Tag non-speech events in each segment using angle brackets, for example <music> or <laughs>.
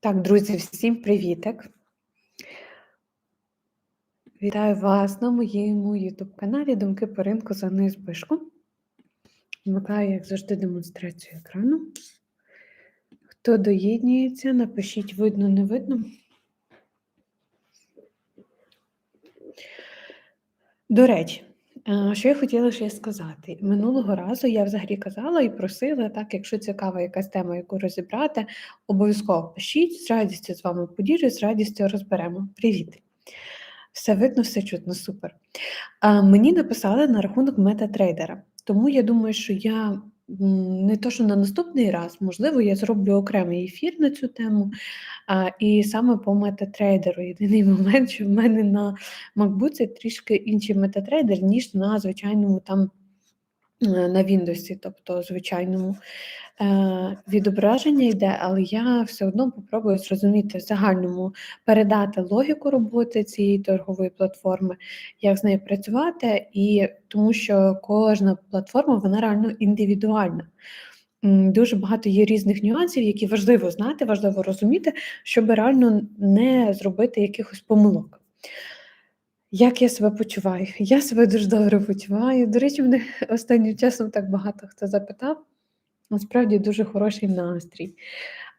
Так, друзі, всім привітик! Вітаю вас на моєму YouTube-каналі Думки по ринку за Анною Вмикаю, як завжди, демонстрацію екрану. Хто доєднується, напишіть видно, не видно. До речі, що я хотіла ще сказати. Минулого разу я взагалі казала і просила, так, якщо цікава якась тема, яку розібрати, обов'язково пишіть, з радістю з вами поділюсь, з радістю розберемо. Привіт! Все видно, все чутно, супер. А, Мені написали на рахунок метатрейдера, тому я думаю, що я не то, що на наступний раз, можливо, я зроблю окремий ефір на цю тему. А, І саме по метатрейдеру. Єдиний <laughs> момент, що в мене на MacBook трішки інший метатрейдер, ніж на звичайному там на Windows, тобто звичайному е, відображення йде, але я все одно попробую зрозуміти в загальному передати логіку роботи цієї торгової платформи, як з нею працювати, і тому що кожна платформа вона реально індивідуальна. Дуже багато є різних нюансів, які важливо знати, важливо розуміти, щоб реально не зробити якихось помилок. Як я себе почуваю? Я себе дуже добре почуваю. До речі, мене <laughs> останнім часом так багато хто запитав. Насправді дуже хороший настрій.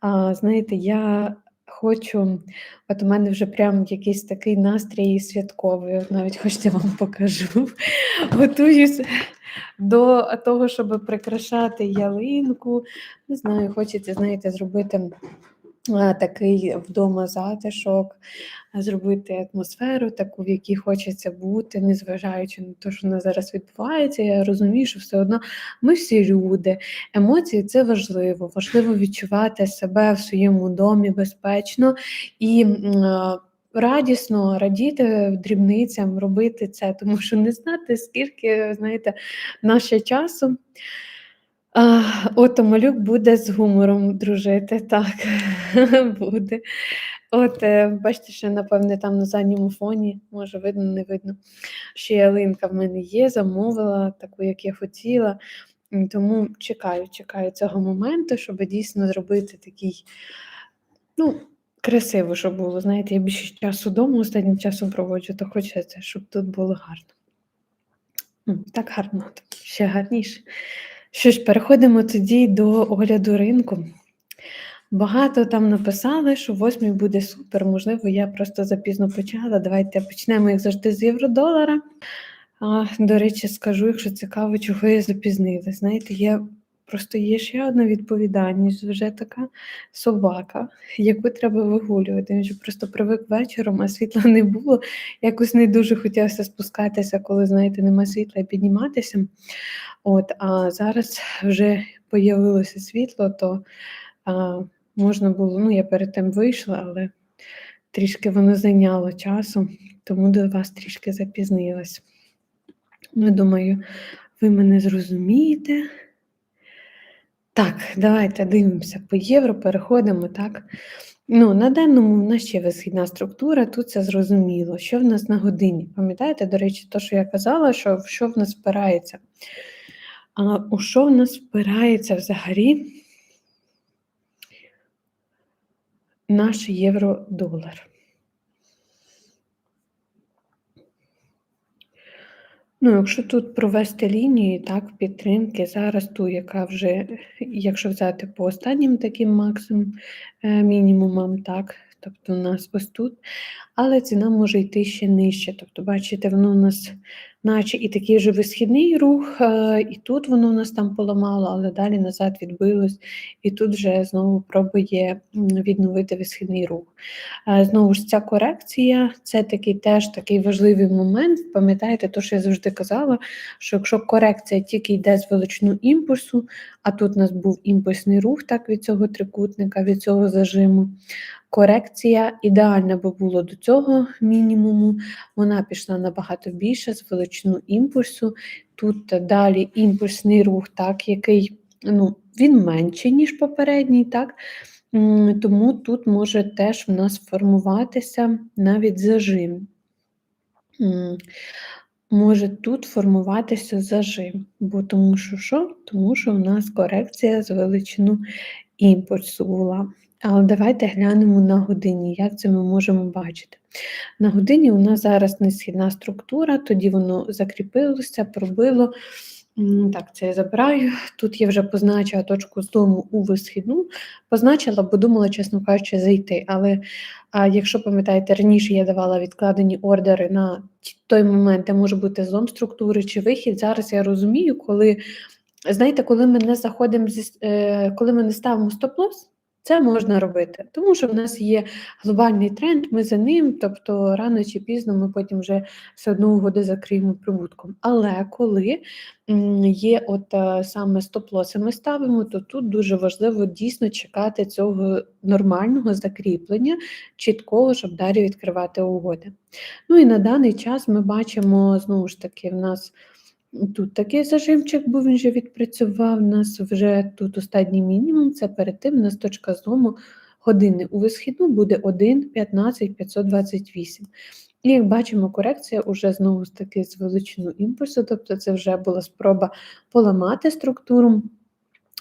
А, Знаєте, я хочу, от у мене вже прям якийсь такий настрій святковий, от навіть хочете вам покажу. <laughs> Готуюся до того, щоб прикрашати ялинку. Не знаю, хочеться, знаєте, зробити такий вдома затишок, зробити атмосферу, таку, в якій хочеться бути, незважаючи на те, що на зараз відбувається. Я розумію, що все одно ми всі люди. Емоції це важливо. Важливо відчувати себе в своєму домі безпечно і. Радісно радіти дрібницям, робити це, тому що не знати, скільки знаєте, наше часу. Ото малюк буде з гумором дружити, так, <laughs> буде. От, е, бачите, що, напевне, там на задньому фоні, може, видно, не видно. Ще ялинка в мене є, замовила таку, як я хотіла. Тому чекаю, чекаю цього моменту, щоб дійсно зробити такий, ну, красиво, щоб було. Знаєте, я більше часу вдома останнім часом проводжу, то хочеться, щоб тут було гарно. Так гарно, ще гарніше. Що ж, переходимо тоді до огляду ринку. Багато там написали, що восьмій буде супер. Можливо, я просто запізно почала. Давайте почнемо, як завжди, з євро-долара. До речі, скажу, якщо цікаво, чого я запізнила. Знаєте, я просто є ще одна відповідальність, вже така собака, яку треба вигулювати. Він вже просто привик вечором, а світла не було. Якось не дуже хотілося спускатися, коли, знаєте, нема світла і підніматися. От, А зараз вже появилося світло, то а, можна було, ну я перед тим вийшла, але трішки воно зайняло часу, тому до вас трішки запізнилась. Ну, думаю, ви мене зрозумієте. Так, давайте дивимося по євро, переходимо, так. Ну, На даному в нас ще висхідна структура, тут це зрозуміло. Що в нас на годині? Пам'ятаєте, до речі, то, що я казала, що в що в нас впирається? А у що в нас впирається взагалі наш євро-долар? Ну, якщо тут провести лінію, так, підтримки, зараз ту, яка вже, якщо взяти по останнім таким максимум, е, мінімумам, так, тобто у нас ось тут, але ціна може йти ще нижче. Тобто, бачите, воно у нас наче і такий вже висхідний рух, е, і тут воно нас там поламало, але далі назад відбилось, і тут вже знову пробує відновити висхідний рух. Е, знову ж ця корекція це такий теж такий важливий момент. Пам'ятаєте, то, що я завжди казала, що якщо корекція тільки йде з величину імпульсу, а тут у нас був імпульсний рух так від цього трикутника, від цього зажиму, Корекція ідеальна би було до цього мінімуму, вона пішла набагато більше з величину імпульсу. Тут далі імпульсний рух, так, який ну, він менший, ніж попередній, так? тому тут може теж в нас формуватися навіть зажим. Може тут формуватися зажим, бо тому що що? Тому що у нас корекція з величину імпульсу була. Але давайте глянемо на годині, як це ми можемо бачити. На годині у нас зараз несхідна структура, тоді воно закріпилося, пробило. Так, це я забираю. Тут я вже позначила точку злому у висхідну. Позначила, бо думала, чесно кажучи, зайти. Але а якщо пам'ятаєте, раніше я давала відкладені ордери на той момент, де може бути злом структури чи вихід. Зараз я розумію, коли знаєте, коли ми не заходимо е, коли ми не ставимо стоп-лосс, це можна робити, тому що в нас є глобальний тренд, ми за ним, тобто рано чи пізно ми потім вже все одно угоди закриємо прибутком. Але коли є от е, саме стоп-лоси ми ставимо, то тут дуже важливо дійсно чекати цього нормального закріплення, чіткого, щоб далі відкривати угоди. Ну і на даний час ми бачимо знову ж таки в нас. Тут такий зажимчик, бо він вже відпрацював. У нас вже тут останній мінімум, це перед тим у нас точка злому години. У висхідну буде 1, 15, 528. І як бачимо, корекція вже знову ж таки з величину імпульсу, тобто це вже була спроба поламати структуру.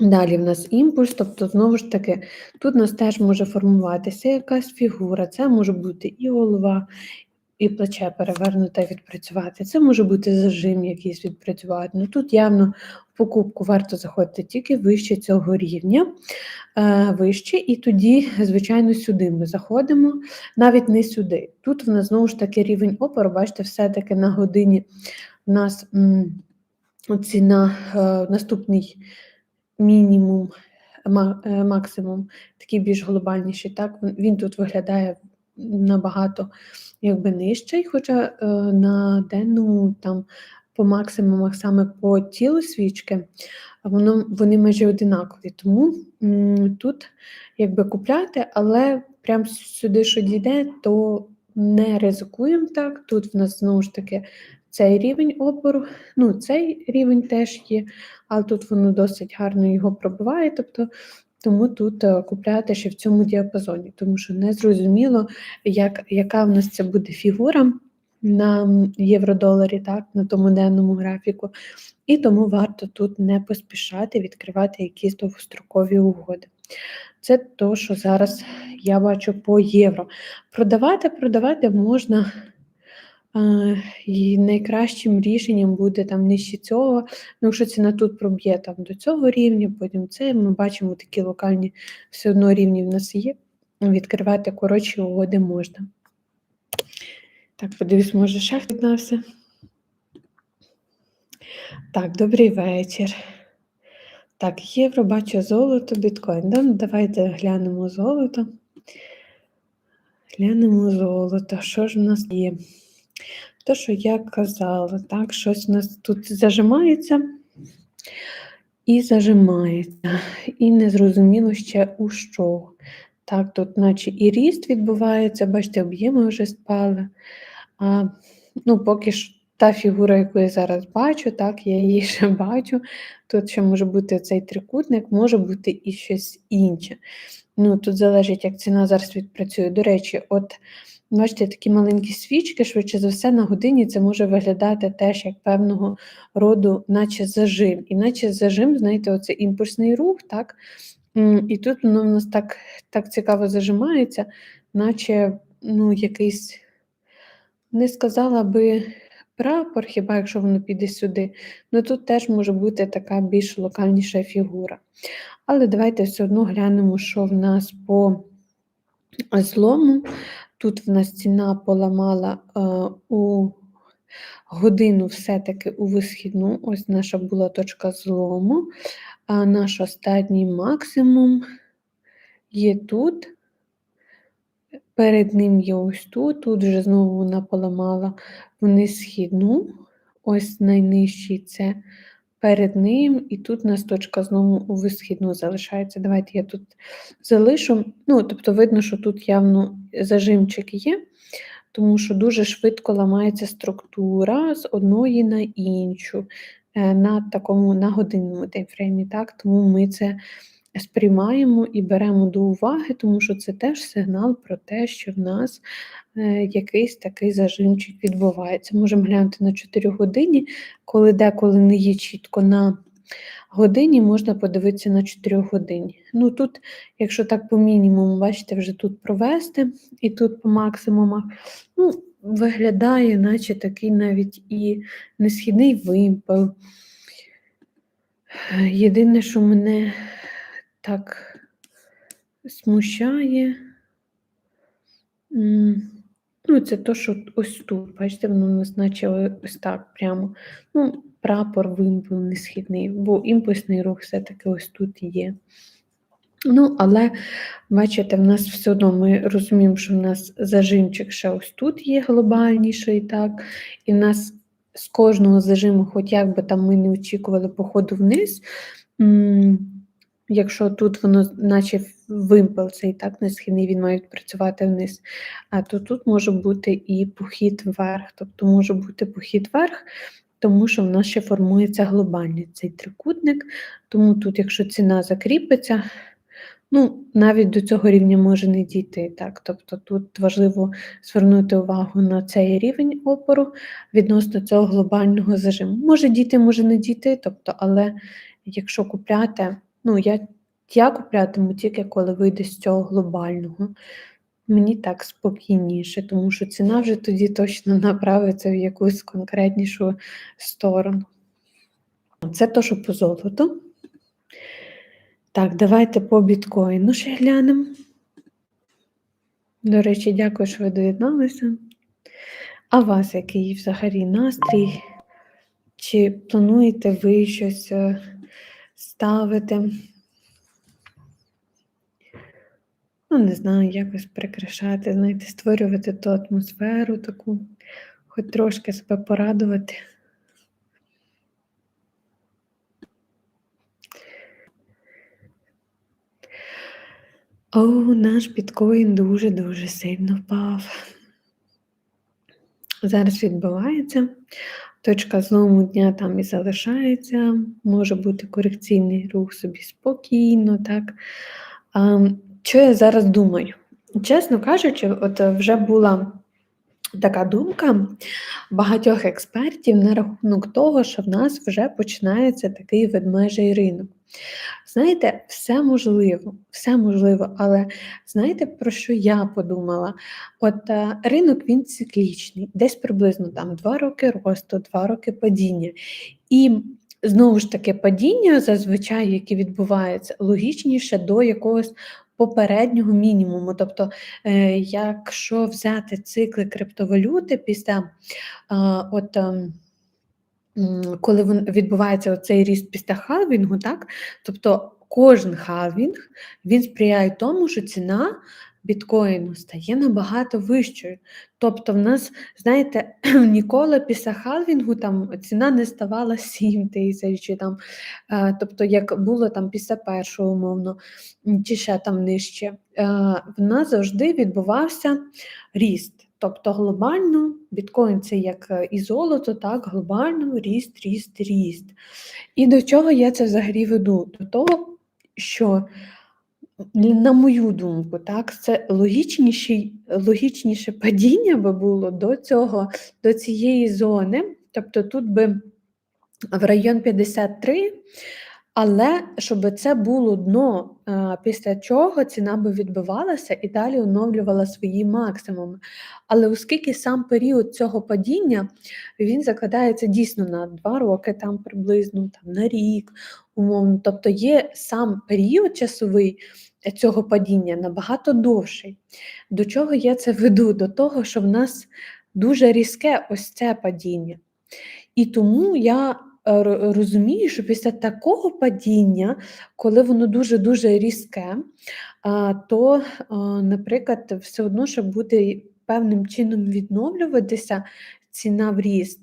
Далі в нас імпульс, тобто, знову ж таки, тут у нас теж може формуватися якась фігура, це може бути і голова, і плече перевернуте відпрацювати. Це може бути зажим якийсь відпрацювати. Ну Тут явно в покупку варто заходити тільки вище цього рівня, е, вище, і тоді, звичайно, сюди ми заходимо, навіть не сюди. Тут в нас знову ж таки рівень опору, бачите, все-таки на годині у нас оці на е, наступний мінімум. Е, максимум, такий більш глобальніший, так він тут виглядає набагато якби нижчий, хоча е, на денному там по максимумах саме по тілу свічки, воно, вони майже одинакові. Тому тут якби купляти, але прям сюди, що дійде, то не ризикуємо так. Тут в нас знову ж таки цей рівень опору, ну цей рівень теж є, але тут воно досить гарно його пробиває. тобто тому тут е, купляти ще в цьому діапазоні, тому що не зрозуміло, як, яка в нас це буде фігура на євро-доларі, так, на тому денному графіку. І тому варто тут не поспішати відкривати якісь довгострокові угоди. Це то, що зараз я бачу по євро. Продавати, продавати можна і найкращим рішенням буде там нижче цього. Ну, Якщо ціна тут проб'є там до цього рівня, потім це ми бачимо такі локальні все одно рівні в нас є. Відкривати коротші угоди можна. Так, подивись, може, шах віднався. Так, добрий вечір. Так, євро, бачу золото, біткоін. Да? Ну, давайте глянемо золото. Глянемо золото. Що ж в нас є? То, що я казала, так, щось у нас тут зажимається і зажимається, і незрозуміло ще у що. Так, тут, наче і ріст відбувається, бачите, об'єми вже спали. А, ну, Поки що та фігура, яку я зараз бачу, так, я її ще бачу. Тут ще може бути цей трикутник, може бути і щось інше. Ну, Тут залежить, як ціна зараз відпрацює. До речі, от Бачите, такі маленькі свічки, швидше за все, на годині це може виглядати теж як певного роду, наче зажим. І наче зажим, знаєте, оце імпульсний рух, так? І тут воно в нас так так цікаво зажимається, наче ну, якийсь, не сказала би прапор, хіба якщо воно піде сюди, ну тут теж може бути така більш локальніша фігура. Але давайте все одно глянемо, що в нас по злому. Тут в нас ціна поламала е, у годину все-таки у висхідну. Ось наша була точка злому, а наш останній максимум є тут. Перед ним є ось тут, тут вже знову вона поламала вниз східну, ось найнижчий це перед ним, і тут у нас точка знову у висхідну залишається. Давайте я тут залишу. Ну, тобто, видно, що тут явно зажимчик є, тому що дуже швидко ламається структура з одної на іншу, е, на такому на годинному таймфреймі. Так? Тому ми це сприймаємо і беремо до уваги, тому що це теж сигнал про те, що в нас е, якийсь такий зажимчик відбувається. Можемо глянути на 4 годині, коли деколи не є чітко на годині можна подивитися на 4 годині. Ну тут, якщо так по мінімуму, бачите, вже тут провести і тут по максимумах, ну, виглядає, наче такий навіть і несхідний вимпел. Єдине, що мене так смущає, ну, це то, що ось тут, бачите, воно наче ось так прямо. Ну, прапор вимпел несхідний, бо імпульсний рух все-таки ось тут є. Ну, але, бачите, в нас все одно ми розуміємо, що в нас зажимчик ще ось тут є глобальніший, так, і в нас з кожного зажиму, хоч як би там ми не очікували походу вниз, якщо тут воно, наче вимпел цей так, несхідний, він має працювати вниз, а то тут може бути і похід вверх, тобто може бути похід вверх, тому що в нас ще формується глобальний цей трикутник, тому тут, якщо ціна закріпиться, Ну, навіть до цього рівня може не дійти. так. Тобто тут важливо звернути увагу на цей рівень опору відносно цього глобального зажиму. Може дійти, може не дійти, тобто, але якщо купляти, ну я я куплятиму тільки коли вийде з цього глобального. Мені так спокійніше, тому що ціна вже тоді точно направиться в якусь конкретнішу сторону. Це то, що по золоту. Так, давайте по біткоїну ще глянемо. До речі, дякую, що ви доєдналися. А у вас який взагалі настрій? Чи плануєте ви щось е, ставити? Ну, не знаю, якось прикрашати, знаєте, створювати ту атмосферу таку, хоч трошки себе порадувати. О, наш біткоін дуже-дуже сильно впав. Зараз відбувається. Точка злому дня там і залишається, може бути корекційний рух собі спокійно. так. А, Що я зараз думаю? Чесно кажучи, от вже була така думка багатьох експертів на рахунок того, що в нас вже починається такий ведмежий ринок. Знаєте, все можливо, все можливо, але знаєте, про що я подумала? От а, е, ринок він циклічний, десь приблизно там 2 роки росту, 2 роки падіння. І знову ж таки падіння, зазвичай, яке відбувається, логічніше до якогось попереднього мінімуму. Тобто, е, якщо взяти цикли криптовалюти після е, от. Коли відбувається цей ріст після халвінгу, так? Тобто кожен халвінг він сприяє тому, що ціна біткоїну стає набагато вищою. Тобто, в нас, знаєте, <clears throat> ніколи після халвінгу там ціна не ставала 7 тисяч, там, е, тобто, як було там після першого, умовно, чи ще там нижче. Е, в нас завжди відбувався ріст. Тобто глобально біткоін це як е, і золото, так, глобально ріст, ріст, ріст. І до чого я це взагалі веду? До того, що, на мою думку, так, це логічніше, логічніше падіння би було до цього, до цієї зони. Тобто тут би в район 53 але щоб це було дно, після чого ціна би відбивалася і далі оновлювала свої максимуми. Але оскільки сам період цього падіння він закладається дійсно на два роки, там приблизно там, на рік, умовно, тобто є сам період часовий цього падіння набагато довший. До чого я це веду? До того, що в нас дуже різке ось це падіння. І тому я Е, розумію, що після такого падіння, коли воно дуже-дуже різке, то, наприклад, все одно, щоб буде певним чином відновлюватися ціна в ріст,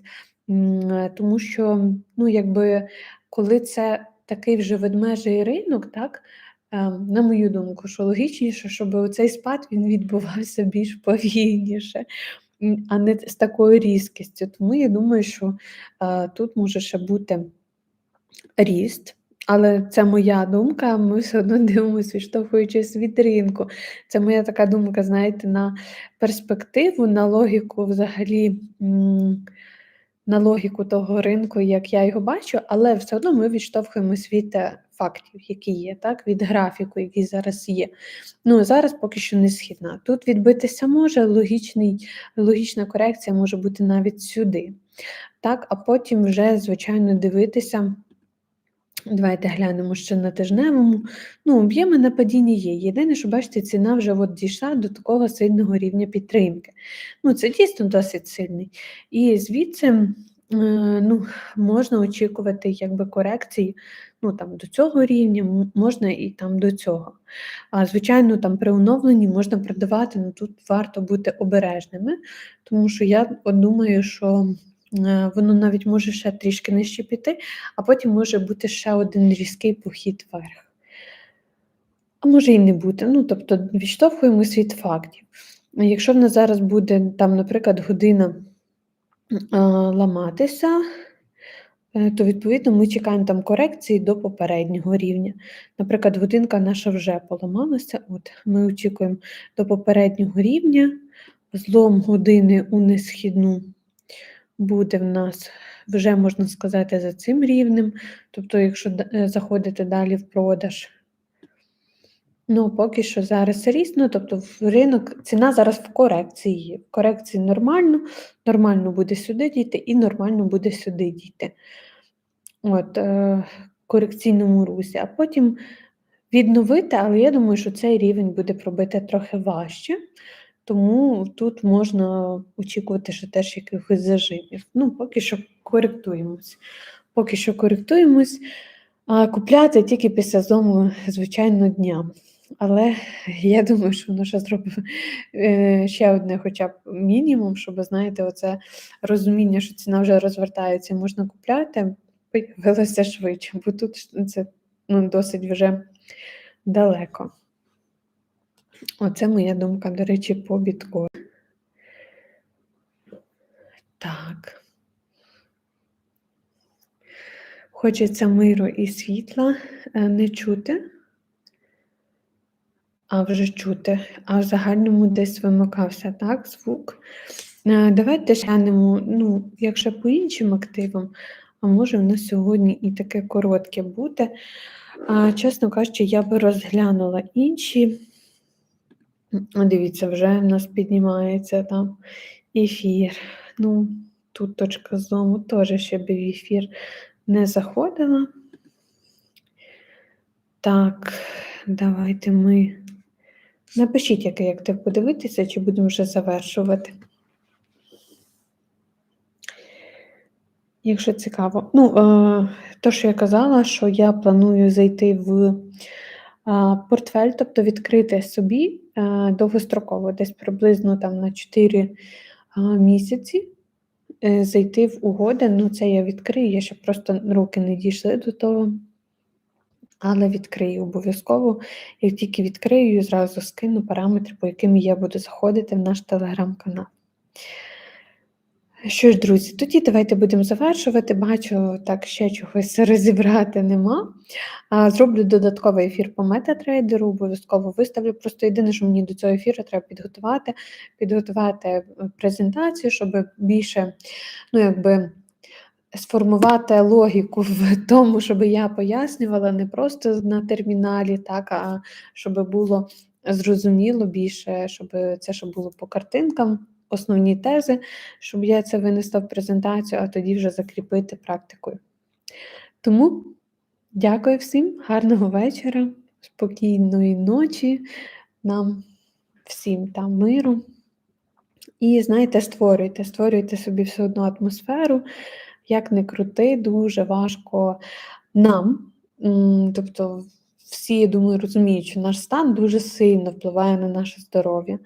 тому що, ну, якби, коли це такий вже ведмежий ринок, так, ем, на мою думку, що логічніше, щоб цей спад він відбувався більш повільніше а не з такою різкістю. Тому я думаю, що тут може ще бути ріст. Але це моя думка, ми все одно <laughs> дивимося, відштовхуючись від ринку. Це моя така думка, знаєте, на перспективу, на логіку взагалі на логіку того ринку, як я його бачу, але все одно ми відштовхуємось від е, фактів, які є, так, від графіку, який зараз є. Ну, зараз поки що не східна. Тут відбитися може, логічний, логічна корекція може бути навіть сюди. Так, А потім вже, звичайно, дивитися. Давайте глянемо ще на тижневому. Ну, об'єми на падінні є. Єдине, що бачите, ціна вже от дійшла до такого сильного рівня підтримки. Ну, Це дійсно досить сильний. І звідси ну, можна очікувати якби, корекції ну, там, до цього рівня, можна і там до цього. А, Звичайно, там при оновленні можна продавати, але ну, тут варто бути обережними, тому що я думаю, що. Е, воно навіть може ще трішки нижче піти, а потім може бути ще один різкий похід вверх. А може і не бути. Ну, тобто відштовхуємось від фактів. Якщо в нас зараз буде, там, наприклад, година ламатися, е, то, відповідно, ми чекаємо там корекції до попереднього рівня. Наприклад, годинка наша вже поламалася, от ми очікуємо до попереднього рівня, злом години у несхідну буде в нас вже, можна сказати, за цим рівнем. Тобто, якщо е, заходити далі в продаж, ну, поки що зараз ріст, ну, тобто в ринок ціна зараз в корекції. В корекції нормально, нормально буде сюди дійти і нормально буде сюди дійти. От, е, корекційному русі, а потім відновити, але я думаю, що цей рівень буде пробити трохи важче. Тому тут можна очікувати ще теж якихось зажимів. Ну, поки що коректуємось. Поки що коректуємось, а купляти тільки після зому, звичайно, дня. Але <laughs> я думаю, що воно ще зробить е, ще одне, хоча б мінімум, щоб, знаєте, оце розуміння, що ціна вже розвертається можна купляти, появилося швидше, бо тут це ну, досить вже далеко. Оце моя думка, до речі, по біткоїну. Так. Хочеться миру і світла е, не чути, а вже чути, а в загальному десь вимикався, так, звук. Е, давайте глянемо, ну, якщо по іншим активам, а може в нас сьогодні і таке коротке буде. Чесно кажучи, я би розглянула інші. Дивіться, вже в нас піднімається там ефір. Ну, тут точка злому теж ще би в ефір не заходила. Так, давайте ми. Напишіть, який актив подивитися, чи будемо вже завершувати. Якщо цікаво. Ну, е, то, що я казала, що я планую зайти в портфель, тобто відкрити собі е, довгостроково, десь приблизно там на 4 місяці е, зайти в угоди. Ну, це я відкрию, я ще просто руки не дійшли до того. Але відкрию обов'язково. Як тільки відкрию, зразу скину параметри, по яким я буду заходити в наш телеграм-канал. Що ж, друзі, тоді давайте будемо завершувати. Бачу, так ще чогось розібрати нема. Зроблю додатковий ефір по метатрейдеру, обов'язково виставлю. Просто єдине, що мені до цього ефіру треба підготувати, підготувати е, презентацію, щоб більше, ну, якби. Сформувати логіку в тому, щоб я пояснювала не просто на терміналі, так, а щоб було зрозуміло більше, щоб це щоб було по картинкам основні тези, щоб я це винесла в презентацію, а тоді вже закріпити практикою. Тому дякую всім, гарного вечора, спокійної ночі, нам всім там миру. І, знаєте, створюйте, створюйте собі все одну атмосферу, як не крути, дуже важко нам. Тобто, всі, я думаю, розуміють, що наш стан дуже сильно впливає на наше здоров'я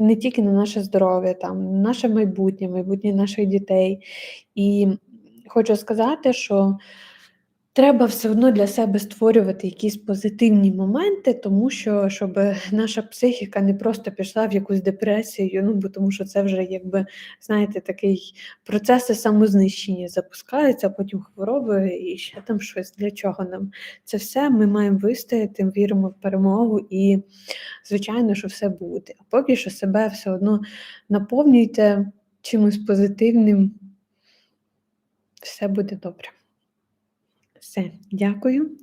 не тільки на наше здоров'я, там, на наше майбутнє, майбутнє наших дітей. І хочу сказати, що треба все одно для себе створювати якісь позитивні моменти, тому що щоб наша психіка не просто пішла в якусь депресію, ну бо тому що це вже якби, знаєте, такий процеси самознищення запускаються, потім хвороби і ще там щось. Для чого нам це все ми маємо вистояти, віримо в перемогу і, звичайно, що все буде. А поки що себе все одно наповнюйте чимось позитивним. Все буде добре. Все, дякую.